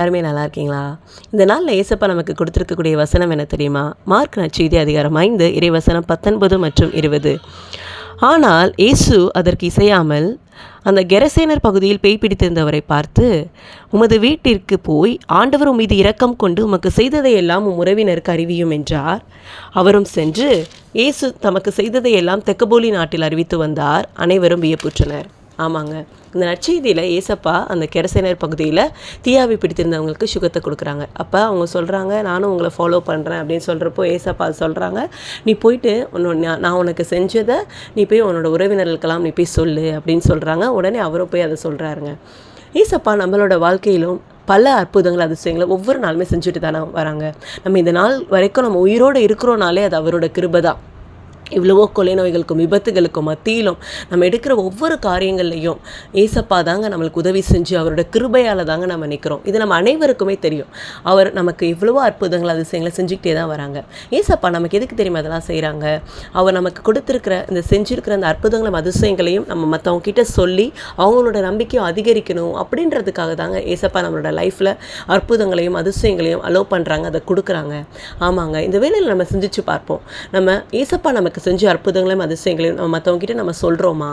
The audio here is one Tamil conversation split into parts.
எல்லாருமே நல்லா இருக்கீங்களா? இந்த நாளில் ஏசப்பா நமக்கு கொடுத்துருக்கக்கூடிய வசனம் என்ன தெரியுமா? மார்க் நச்செய்தி அதிகாரம் ஐந்து இறைவசனம் பத்தொன்பது மற்றும் இருபது. ஆனால் இயேசு அதற்கு இசையாமல் அந்த கெரசேனர் பகுதியில் பேய் பிடித்திருந்தவரை பார்த்து உமது வீட்டிற்கு போய் ஆண்டவர் மீது இரக்கம் கொண்டு உமக்கு செய்ததையெல்லாம் உம் உறவினருக்கு அறிவியும் என்றார். அவரும் சென்று இயேசு தமக்கு செய்ததையெல்லாம் தெக்கபோலி நாட்டில் அறிவித்து வந்தார். அனைவரும் வியப்புற்றனர். ஆமாங்க. இந்த நற்செய்தியில் ஏசப்பா அந்த கெரசேனர் பகுதியில் தீயாவி பிடித்திருந்தவங்களுக்கு சுகத்தை கொடுக்குறாங்க. அப்போ அவங்க சொல்கிறாங்க நானும் உங்களை ஃபாலோ பண்ணுறேன் அப்படின்னு சொல்கிறப்போ ஏசப்பா சொல்கிறாங்க நீ போயிட்டு உன்னோட நான் உனக்கு செஞ்சதை நீ போய் உன்னோட உறவினர்களுக்கெல்லாம் நீ போய் சொல்லு அப்படின்னு சொல்கிறாங்க உடனே அவரும் போய் அதை சொல்கிறாருங்க ஏசப்பா நம்மளோட வாழ்க்கையிலும் பல அற்புதங்கள் அதிசயங்களை ஒவ்வொரு நாளுமே செஞ்சுட்டு தானே வராங்க. நம்ம இந்த நாள் வரைக்கும் நம்ம உயிரோடு இருக்கிறோனாலே அது அவரோட கிருபை தான். இவ்வளவோ கொலை நோய்களுக்கும் விபத்துகளுக்கும் மத்தியிலும் நம்ம எடுக்கிற ஒவ்வொரு காரியங்கள்லையும் ஏசப்பா தாங்க நம்மளுக்கு உதவி செஞ்சு அவரோட கிருபையால் தாங்க நம்ம நிற்கிறோம் இது நம்ம அனைவருக்குமே தெரியும். அவர் நமக்கு எவ்வளவோ அற்புதங்கள் அதிசயங்களை செஞ்சுக்கிட்டே தான் வராங்க. ஏசப்பா நமக்கு எதுக்கு தெரியுமா அதெல்லாம் செய்கிறாங்க அவர் நமக்கு கொடுத்துருக்கிற இந்த செஞ்சுருக்கிற அந்த அற்புதங்களும் அதிசயங்களையும் நம்ம மற்றவங்க கிட்ட சொல்லி அவங்களோட நம்பிக்கையும் அதிகரிக்கணும் அப்படின்றதுக்காக தாங்க ஏசப்பா நம்மளோட லைஃப்பில் அற்புதங்களையும் அதிசயங்களையும் அலோவ் பண்ணுறாங்க அதை கொடுக்குறாங்க. ஆமாங்க. இந்த வேலையில் நம்ம சிந்திச்சு பார்ப்போம். நம்ம ஏசப்பா நமக்கு செஞ்ச அற்புதங்களையும் அதிசயங்களையும் நம்ம மற்றவங்க கிட்ட நம்ம சொல்கிறோமா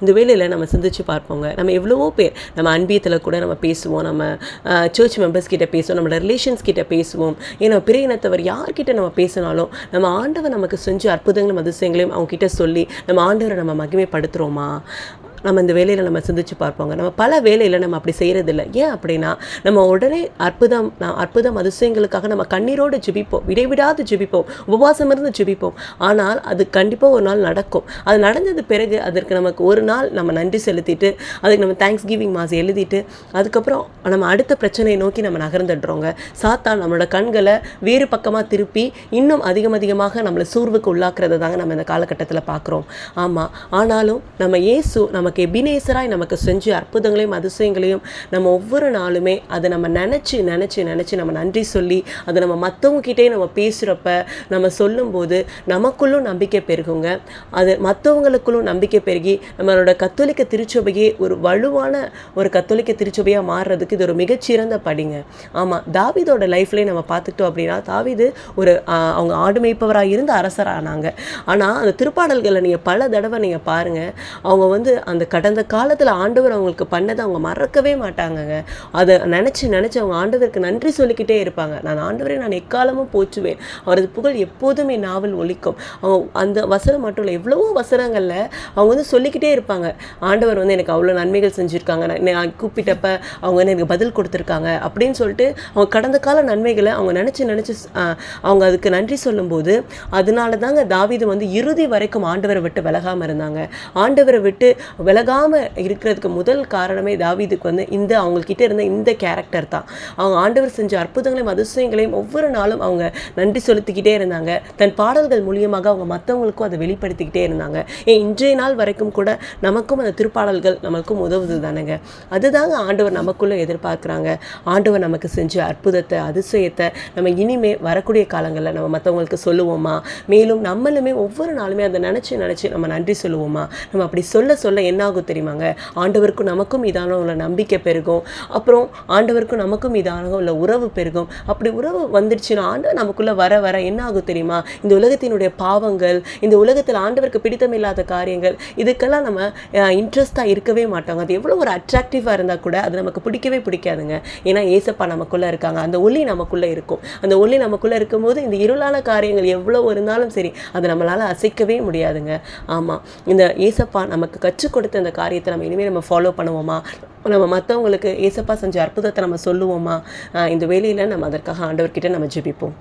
இந்த வேலையில் நம்ம சிந்திச்சு பார்ப்போங்க. நம்ம எவ்வளவோ பேர் நம்ம அன்பியத்தில் கூட நம்ம பேசுவோம். நம்ம சர்ச் மெம்பர்ஸ் கிட்ட பேசுவோம். நம்மளோட ரிலேஷன்ஸ் கிட்ட பேசுவோம். ஏன்னா பிற இனத்தவர் யார்கிட்ட நம்ம பேசினாலும் நம்ம ஆண்டவர் நமக்கு செஞ்ச அற்புதங்களும் அதிசயங்களையும் அவங்க கிட்ட சொல்லி நம்ம ஆண்டவரை நம்ம மகிமைப்படுத்துகிறோமா நம்ம இந்த வேலையில் நம்ம சிந்திச்சு பார்ப்போங்க. நம்ம பல வேலையில் நம்ம அப்படி செய்கிறதில்ல ஏன் அப்படின்னா நம்ம உடனே அற்புதம் நான் அற்புதம் அதிசயங்களுக்காக நம்ம கண்ணீரோடு ஜுபிப்போம். இடைவிடாது ஜுபிப்போம். உபவாசம் இருந்து ஜுபிப்போம். ஆனால் அது கண்டிப்பாக ஒரு நாள் நடக்கும். அது நடந்தது பிறகு அதற்கு நமக்கு ஒரு நாள் நம்ம நன்றி செலுத்திட்டு அதுக்கு நம்ம தேங்க்ஸ் கிவிங் மாஸ் எழுதிட்டு அதுக்கப்புறம் நம்ம அடுத்த பிரச்சனையை நோக்கி நம்ம நகர்ந்துடுறோங்க. சாத்தான் நம்மளோட கண்களை வேறு பக்கமாக திருப்பி இன்னும் அதிகம் அதிகமாக நம்மளை சூர்வுக்கு உள்ளாக்குறது தாங்க நம்ம இந்த காலகட்டத்தில் பார்க்குறோம். ஆமாம் ஆனாலும் நம்ம ஏசு நம்ம நமக்கு எபினேசராய் நமக்கு செஞ்ச அற்புதங்களையும் அதிசயங்களையும் நம்ம ஒவ்வொரு நாளுமே அதை நம்ம நினச்சி நினச்சி நினச்சி நம்ம நன்றி சொல்லி அதை நம்ம மற்றவங்ககிட்டே நம்ம பேசுகிறப்ப நம்ம சொல்லும்போது நமக்குள்ளும் நம்பிக்கை பெருகுங்க. அது மற்றவங்களுக்குள்ளும் நம்பிக்கை பெருகி நம்மளோட கத்தோலிக்க திருச்சபையே ஒரு வலுவான ஒரு கத்தோலிக்க திருச்சபையாக மாறுறதுக்கு இது ஒரு மிகச்சிறந்த படிங்க. ஆமாம் தாவிதோட லைஃப்லேயே நம்ம பார்த்துக்கிட்டோம் அப்படின்னா தாவிது ஒரு அவங்க ஆடு மேய்ப்பவராக இருந்து அரசரானாங்க. ஆனால் அந்த திருப்பாடல்களை நீங்கள் பல தடவை நீங்கள் பாருங்கள் அவங்க வந்து அந்த அந்த கடந்த காலத்தில் ஆண்டவர் அவங்களுக்கு பண்ணதை அவங்க மறக்கவே மாட்டாங்கங்க. அதை நினச்சி நினச்சி அவங்க ஆண்டவருக்கு நன்றி சொல்லிக்கிட்டே இருப்பாங்க. நான் ஆண்டவரை நான் எக்காலமும் போச்சுவேன் அவரது புகழ் எப்போதும் என் நாவல் ஒழிக்கும் அவங்க அந்த வசனம் மட்டும் இல்லை எவ்வளவோ வசனங்களில் அவங்க வந்து சொல்லிக்கிட்டே இருப்பாங்க. ஆண்டவர் வந்து எனக்கு அவ்வளோ நன்மைகள் செஞ்சுருக்காங்க. நான் கூப்பிட்டப்ப அவங்க வந்து எனக்கு பதில் கொடுத்துருக்காங்க அப்படின்னு சொல்லிட்டு அவங்க கடந்த கால நன்மைகளை அவங்க நினச்சி நினச்சி அவங்க அதுக்கு நன்றி சொல்லும்போது அதனால தாங்க தாவிது வந்து இறுதி வரைக்கும் ஆண்டவரை விட்டு விலகாமல் இருந்தாங்க. ஆண்டவரை விட்டு விலகாமல் இருக்கிறதுக்கு முதல் காரணமே தாவிதுக்கு வந்து இந்த அவங்கக்கிட்ட இருந்த இந்த கேரக்டர் தான். அவங்க ஆண்டவர் செஞ்ச அற்புதங்களையும் அதிசயங்களையும் ஒவ்வொரு நாளும் அவங்க நன்றி செலுத்திக்கிட்டே இருந்தாங்க. தன் பாடல்கள் மூலியமாக அவங்க மற்றவங்களுக்கும் அதை வெளிப்படுத்திக்கிட்டே இருந்தாங்க. ஏன் இன்றைய நாள் வரைக்கும் கூட நமக்கும் அந்த திருப்பாடல்கள் நமக்கும் உதவுது தானேங்க. அதுதாங்க ஆண்டவர் நமக்குள்ளே எதிர்பார்க்குறாங்க. ஆண்டவர் நமக்கு செஞ்ச அற்புதத்தை அதிசயத்தை நம்ம இனிமே வரக்கூடிய காலங்களில் நம்ம மற்றவங்களுக்கு சொல்லுவோமா? மேலும் நம்மளுமே ஒவ்வொரு நாளுமே அதை நினச்சி நினச்சி நம்ம நன்றி சொல்லுவோமா? நம்ம அப்படி சொல்ல சொல்ல என்ன ஆகும் தெரியுமாங்க? ஆண்டவருக்கும் நமக்கும் இதான உள்ள நம்பிக்கை பெருகும். அப்புறம் ஆண்டவருக்கும் நமக்கும் இதான உள்ள உறவு பெருகும். அப்படி உறவு வந்துடுச்சுன்னா ஆண்டவர் நமக்குள்ளே வர வர என்ன ஆகும் தெரியுமா? இந்த உலகத்தினுடைய பாவங்கள் இந்த உலகத்தில் ஆண்டவருக்கு பிடித்தமில்லாத காரியங்கள் இதுக்கெல்லாம் நம்ம இன்ட்ரெஸ்ட்டாக இருக்கவே மாட்டாங்க. அது எவ்வளோ ஒரு அட்ராக்டிவாக இருந்தால் கூட அது நமக்கு பிடிக்கவே பிடிக்காதுங்க. ஏன்னா ஏசப்பா நமக்குள்ளே இருக்காங்க. அந்த ஒளி நமக்குள்ளே இருக்கும். அந்த ஒளி நமக்குள்ளே இருக்கும்போது இந்த இருளான காரியங்கள் எவ்வளோ இருந்தாலும் சரி அதை நம்மளால் அசைக்கவே முடியாதுங்க. ஆமாம் இந்த ஏசப்பா நமக்கு கற்றுக் கொடுத்த இந்த காரியத்தை நம்ம இனிமேல் நம்ம ஃபாலோ பண்ணுவோமா? நம்ம மற்றவங்களுக்கு ஏசப்பா செஞ்ச அற்புதத்தை நம்ம சொல்லுவோமா? இந்த வேலையில் நம்ம அதற்காக ஆண்டவர்கிட்ட நம்ம ஜெபிப்போம்.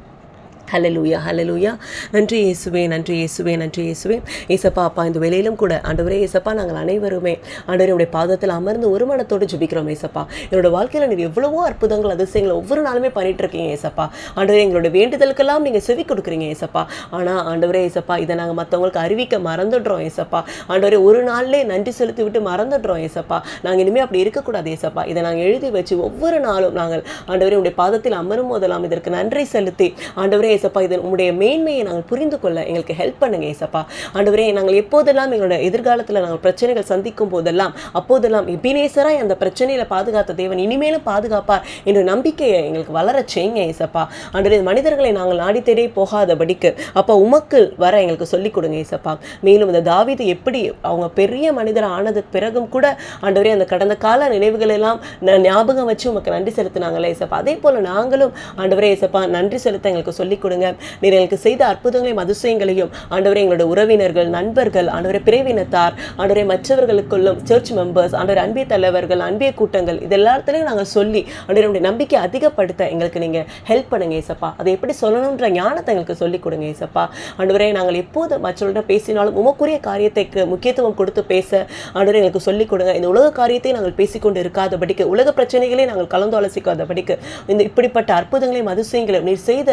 ஹலலூயா ஹலலூயா நன்றி இயேசுவே நன்றி இயேசுவே நன்றி இயேசுவே. ஏசப்பா அப்பா இந்த வேலையிலும் கூட ஆண்டவரே ஏசப்பா நாங்கள் அனைவருமே ஆண்டவருடைய பாதத்தில் அமர்ந்து ஒரு மனத்தோடு ஜுபிக்கிறோம் ஏசப்பா. என்னோட வாழ்க்கையில் நீங்கள் எவ்வளவோ அற்புதங்கள் அதிசயங்களை ஒவ்வொரு நாளுமே பண்ணிட்டு இருக்கீங்க ஏசப்பா. ஆண்டவரே எங்களோட வேண்டுதலுக்கெல்லாம் நீங்கள் செவி கொடுக்குறீங்க ஏசப்பா. ஆனால் ஆண்டவரே ஏசப்பா இதை நாங்கள் மற்றவங்களுக்கு அறிவிக்க மறந்துடுறோம் ஏசப்பா. ஆண்டவரே ஒரு நாள்லே நன்றி செலுத்தி விட்டு மறந்துடுறோம் ஏசப்பா. நாங்கள் இனிமேல் அப்படி இருக்கக்கூடாது ஏசப்பா. இதை நாங்கள் எழுதி வச்சு ஒவ்வொரு நாளும் நாங்கள் ஆண்டவரே உடைய பாதத்தில் அமரும் போதெல்லாம் இதற்கு நன்றி செலுத்தி ஆண்டவரே ஏசப்பா இது உங்களுடைய மேன்மையை நாங்கள் புரிந்து கொள்ள எங்களுக்கு ஹெல்ப் பண்ணுங்க ஏசப்பா. ஆண்டவரே நாங்கள் எப்போதெல்லாம் எங்களோட எதிர்காலத்தில் நாங்கள் பிரச்சனைகள் சந்திக்கும் போதெல்லாம் அப்போதெல்லாம் எபினேசராய் அந்த பிரச்சனையில பாதுகாத்த தேவன் இனிமேலும் பாதுகாப்பார் என்ற நம்பிக்கையை எங்களுக்கு வளர செய்யுங்க ஏசப்பா. ஆண்டவரே மனிதர்களை நாங்கள் நாடி தேடி போகாதபடிக்கு அப்போ உமக்கு வர எங்களுக்கு சொல்லிக் கொடுங்க ஏசப்பா. மேலும் இந்த தாவீது எப்படி அவங்க பெரிய மனிதர் ஆனதுக்கு பிறகும் கூட ஆண்டவரே அந்த கடந்த கால நினைவுகள் எல்லாம் ஞாபகம் வச்சு உமக்கு நன்றி செலுத்தினாங்களே ஏசப்பா. அதே போல நாங்களும் ஆண்டவரே ஏசப்பா நன்றி செலுத்த எங்களுக்கு சொல்லிக் கொடுங்க. நீர் எங்களுக்கு செய்த அற்புதங்களையும் அதிசயங்களையும் ஆண்டவரே எங்களோட உறவினர்கள் நண்பர்கள் ஆண்டவரை பிரிவினத்தார் ஆண்டவரை மற்றவர்களுக்குள்ளும் சர்ச் மெம்பர்ஸ் ஆண்டவர் அன்பிய தலைவர்கள் அன்பிய கூட்டங்கள் இது எல்லாத்துலேயும் நாங்கள் சொல்லி ஆண்டவருடைய நம்பிக்கை அதிகப்படுத்த எங்களுக்கு நீங்கள் ஹெல்ப் பண்ணுங்க ஏசப்பா. அதை எப்படி சொல்லணுன்ற ஞானத்தை எங்களுக்கு சொல்லிக் கொடுங்க ஏசப்பா. ஆண்டவரே நாங்கள் எப்போது மற்றவர்கள்ட்ட பேசினாலும் உமக்குரிய காரியத்துக்கு முக்கியத்துவம் கொடுத்து பேச ஆண்டவரை எங்களுக்கு சொல்லிக் கொடுங்க. இந்த உலக காரியத்தை நாங்கள் பேசிக்கொண்டு இருக்காதபடிக்கு உலக பிரச்சனைகளே நாங்கள் கலந்து ஆலோசிக்காதபடிக்கு இந்த இப்படிப்பட்ட அற்புதங்களையும் அதிசயங்களையும் நீர் செய்த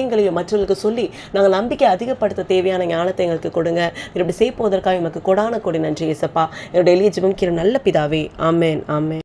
காரியங்களையும் மற்றவர்களுக்கு சொல்லி நாங்கள் நம்பிக்கை அதிகப்படுத்த தேவையான ஞானத்தை எங்களுக்கு கொடுங்க. இப்படி செய்ய போவதற்காக எமக்கு கொடான கொடி நன்றி இயேசப்பா என்னுடைய எளிய ஜெபம் நல்ல பிதாவே. ஆமேன் ஆமேன்.